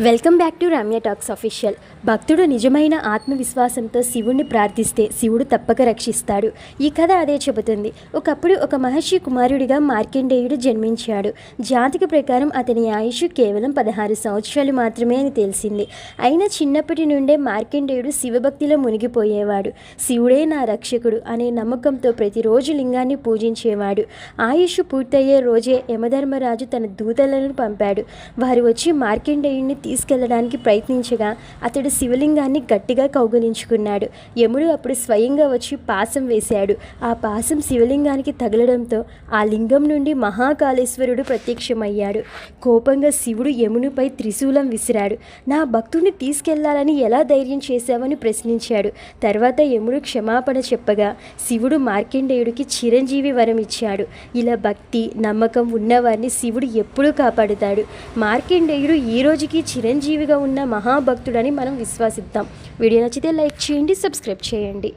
Welcome back to Ramya talks official భక్తుడు నిజమైన ఆత్మవిశ్వాసంతో శివుణ్ణి ప్రార్థిస్తే శివుడు తప్పక రక్షిస్తాడు. ఈ కథ అదే చెబుతుంది. ఒకప్పుడు ఒక మహర్షి కుమారుడిగా మార్కండేయుడు జన్మించాడు. జాతిక ప్రకారం అతని ఆయుష్ కేవలం పదహారు సంవత్సరాలు మాత్రమే అని తెలిసింది. అయినా చిన్నప్పటి నుండే మార్కండేయుడు శివభక్తిలో మునిగిపోయేవాడు. శివుడే నా రక్షకుడు అనే నమ్మకంతో ప్రతిరోజు లింగాన్ని పూజించేవాడు. ఆయుష్ పూర్తయ్యే రోజే యమధర్మరాజు తన దూతలను పంపాడు. వారు వచ్చి మార్కండేయుడిని తీసుకెళ్ళడానికి ప్రయత్నించగా అతడు శివలింగాన్ని గట్టిగా కౌగులించుకున్నాడు. యముడు అప్పుడు స్వయంగా వచ్చి పాసం వేశాడు. ఆ పాసం శివలింగానికి తగలడంతో ఆ లింగం నుండి మహాకాళేశ్వరుడు ప్రత్యక్షమయ్యాడు. కోపంగా శివుడు యమునిపై త్రిశూలం విసిరాడు. నా భక్తుడిని తీసుకెళ్ళాలని ఎలా ధైర్యం చేశావని ప్రశ్నించాడు. తర్వాత యముడు క్షమాపణ చెప్పగా శివుడు మార్కండేయుడికి చిరంజీవి వరం ఇచ్చాడు. ఇలా భక్తి నమ్మకం ఉన్నవారిని శివుడు ఎప్పుడూ కాపాడుతాడు. మార్కండేయుడు ఈ రోజుకి చిరంజీవిగా ఉన్న మహాభక్తుడని మనం విశ్వసిద్దాం. వీడియో నచ్చితే లైక్ చేయండి సబ్స్క్రైబ్ చేయండి.